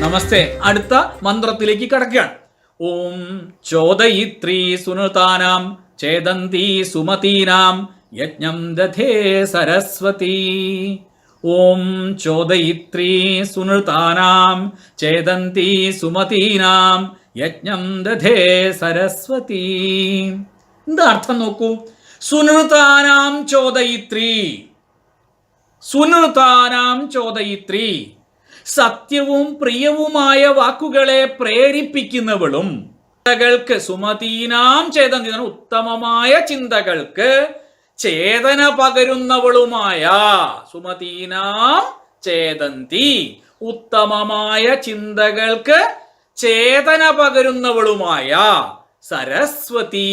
നമസ്തേ. അടുത്ത മന്ത്രത്തിലേക്ക് കടക്കുകയാണ്. ഓം ചോദയിത്രീ സുനൃതാനാം ചേതന്തി സുമതീനാം യജ്ഞം ദധേ സരസ്വതി. ഓം ചോദയിത്രീ സുനൃതാനാം ചേതന്തി സുമതീനാം യജ്ഞം ദധേ സരസ്വതി. എന്താ അർത്ഥം നോക്കൂ? സുനൃതാനാം ചോദയിത്രീ. സുനൃതാനാം ചോദയിത്രി. സത്യവും പ്രിയവുമായ വാക്കുകളെ പ്രേരിപ്പിക്കുന്നവളും ചിന്തകൾക്ക് സുമതീനാം ചേതന ഉത്തമമായ ചിന്തകൾക്ക് ചേതന പകരുന്നവളുമായ സുമതീനാം ചേതന്തി. ഉത്തമമായ ചിന്തകൾക്ക് ചേതന പകരുന്നവളുമായ സരസ്വതി.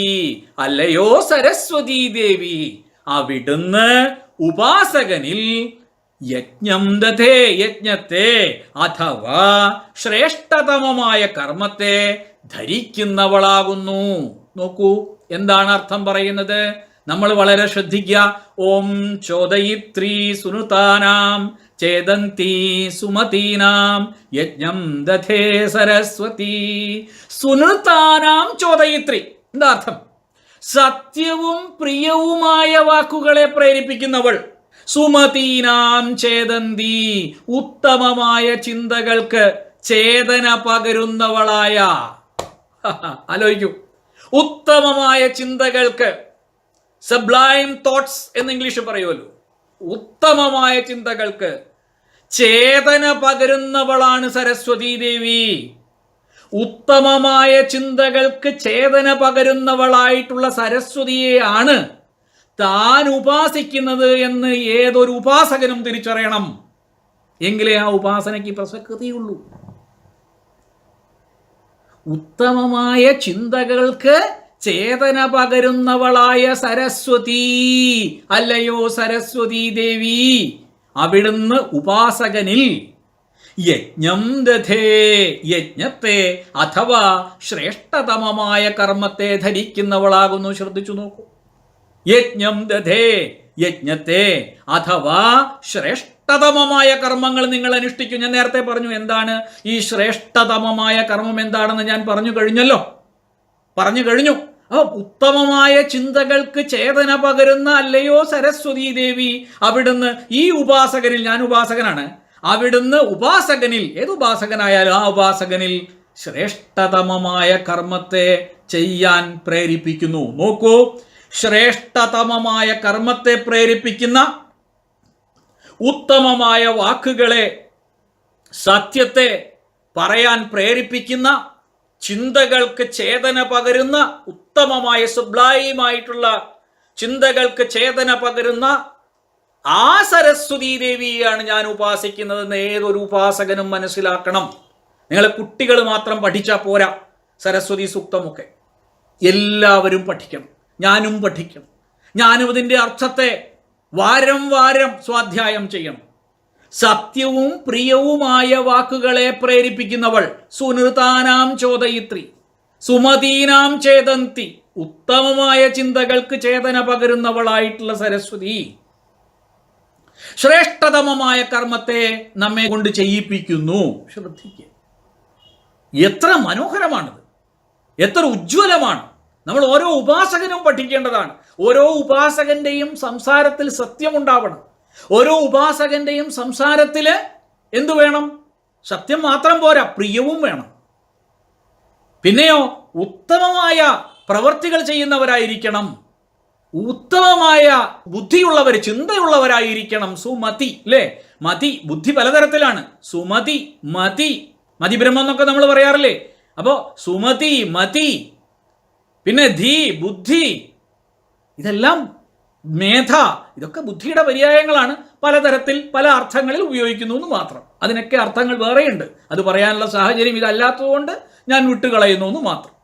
അല്ലയോ സരസ്വതി ദേവി അവിടുന്ന് ഉപാസകനിൽ യജ്ഞം ദധേ യജ്ഞത്തെ അഥവാ ശ്രേഷ്ഠതമമായ കർമ്മത്തെ ധരിക്കുന്നവളാകുന്നു. നോക്കൂ എന്താണ് അർത്ഥം പറയുന്നത്? നമ്മൾ വളരെ ശ്രദ്ധിക്കുക. ഓം ചോദയിത്രീ സുനുതാനാം ചേതന്തി സുമതീനാം യജ്ഞം ദധേ സരസ്വതി. സുനുതാനാം ചോദയിത്രി. എന്താ അർത്ഥം സത്യവും പ്രിയവുമായ വാക്കുകളെ പ്രേരിപ്പിക്കുന്നവൾ. സുമതീനാം ചേതന്തി. ഉത്തമമായ ചിന്തകൾക്ക് ചേതന പകരുന്നവളായ. ആലോചിക്കൂ. ഉത്തമമായ ചിന്തകൾക്ക് സബ്ലൈം തോട്ട്സ് എന്ന് ഇംഗ്ലീഷ് പറയുമല്ലോ. ഉത്തമമായ ചിന്തകൾക്ക് ചേതന പകരുന്നവളാണ് സരസ്വതീ ദേവി. ഉത്തമമായ ചിന്തകൾക്ക് ചേതന പകരുന്നവളായിട്ടുള്ള സരസ്വതിയെയാണ് താൻ ഉപാസിക്കുന്നത് എന്ന് ഏതൊരു ഉപാസകനും തിരിച്ചറിയണം. എങ്കിലേ ആ ഉപാസനയ്ക്ക് പ്രസക്തിയുള്ളൂ. ഉത്തമമായ ചിന്തകൾക്ക് ചേതന പകരുന്നവളായ സരസ്വതി അല്ലയോ സരസ്വതി ദേവി അവിടുന്ന് ഉപാസകനിൽ യജ്ഞം ദധേ യജ്ഞത്തെ അഥവാ ശ്രേഷ്ഠതമമായ കർമ്മത്തെ ധരിക്കുന്നവളാകുന്നു. ശ്രദ്ധിച്ചു നോക്കൂ. യജ്ഞം ദധേ യജ്ഞത്തെ അഥവാ ശ്രേഷ്ഠതമമായ കർമ്മങ്ങൾ നിങ്ങൾ അനുഷ്ഠിക്കും. ഞാൻ നേരത്തെ പറഞ്ഞു എന്താണ്? ഈ ശ്രേഷ്ഠതമമായ കർമ്മം എന്താണെന്ന് ഞാൻ പറഞ്ഞു കഴിഞ്ഞല്ലോ. പറഞ്ഞു കഴിഞ്ഞു. അപ്പൊ ഉത്തമമായ ചിന്തകൾക്ക് ചേതന പകരുന്ന അല്ലയോ സരസ്വതി ദേവി? അവിടുന്ന് ഈ ഉപാസകനിൽ ഞാൻ ഉപാസകനാണ്. അവിടുന്ന് ഉപാസകനിൽ ഏത് ഉപാസകനായാലും ആ ഉപാസകനിൽ ശ്രേഷ്ഠതമമായ കർമ്മത്തെ ചെയ്യാൻ പ്രേരിപ്പിക്കുന്നു. നോക്കൂ ശ്രേഷ്ഠതമമായ കർമ്മത്തെ പ്രേരിപ്പിക്കുന്ന ഉത്തമമായ വാക്കുകളെ സത്യത്തെ പറയാൻ പ്രേരിപ്പിക്കുന്ന ചിന്തകൾക്ക് ചേതന പകരുന്ന ഉത്തമമായ സുബ്ലായിയുമായിട്ടുള്ള ചിന്തകൾക്ക് ചേതന പകരുന്ന ആ സരസ്വതി ദേവിയെയാണ് ഞാൻ ഉപാസിക്കുന്നതെന്ന് ഏതൊരു ഉപാസകനും മനസ്സിലാക്കണം. നിങ്ങളെ കുട്ടികൾ മാത്രം പഠിച്ചാൽ പോരാ സരസ്വതി സൂക്തമൊക്കെ. എല്ലാവരും പഠിക്കണം. ഞാനും പഠിക്കും. ഞാനും ഇതിന്റെ അർത്ഥത്തെ വാരം വാരം സ്വാധ്യായം ചെയ്യണം സത്യവും പ്രിയവുമായ വാക്കുകളെ പ്രേരിപ്പിക്കുന്നവൾ സുനൃതാനാം ചോദയിത്രി സുമതീനാം ചേതന്തി ഉത്തമമായ ചിന്തകൾക്ക് ചേതന പകരുന്നവളായിട്ടുള്ള സരസ്വതി. ശ്രേഷ്ഠതമമായ കർമ്മത്തെ നമ്മെ കൊണ്ട് ചെയ്യിപ്പിക്കുന്നു. ശ്രദ്ധിക്കുക എത്ര മനോഹരമാണിത്. എത്ര ഉജ്ജ്വലമാണ്. നമ്മൾ ഓരോ ഉപാസകനും പഠിക്കേണ്ടതാണ്. ഓരോ ഉപാസകന്റെയും സംസാരത്തിൽ സത്യം ഉണ്ടാവണം. ഓരോ ഉപാസകന്റെയും സംസാരത്തിൽ എന്തു വേണം? സത്യം മാത്രം പോരാ പ്രിയവും വേണം. പിന്നെയോ ഉത്തമമായ പ്രവർത്തികൾ ചെയ്യുന്നവരായിരിക്കണം. ഉത്തമമായ ബുദ്ധിയുള്ളവർ ചിന്തയുള്ളവരായിരിക്കണം. സുമതി അല്ലേ മതി ബുദ്ധി പലതരത്തിലാണ്. സുമതി മതി. മതിബ്രഹ്മം എന്നൊക്കെ നമ്മൾ പറയാറില്ലേ? അപ്പോ സുമതി മതി. പിന്നെ ധീ ബുദ്ധി ഇതെല്ലാം മേധ ഇതൊക്കെ ബുദ്ധിയുടെ പര്യായങ്ങളാണ്. പലതരത്തിൽ പല അർത്ഥങ്ങളിൽ ഉപയോഗിക്കുന്നു എന്ന് മാത്രം. അതിനൊക്കെ അർത്ഥങ്ങൾ വേറെയുണ്ട്. അത് പറയാനുള്ള സാഹചര്യം ഇതല്ലാത്തതുകൊണ്ട് ഞാൻ വിട്ടുകളയുന്നു എന്ന് മാത്രം.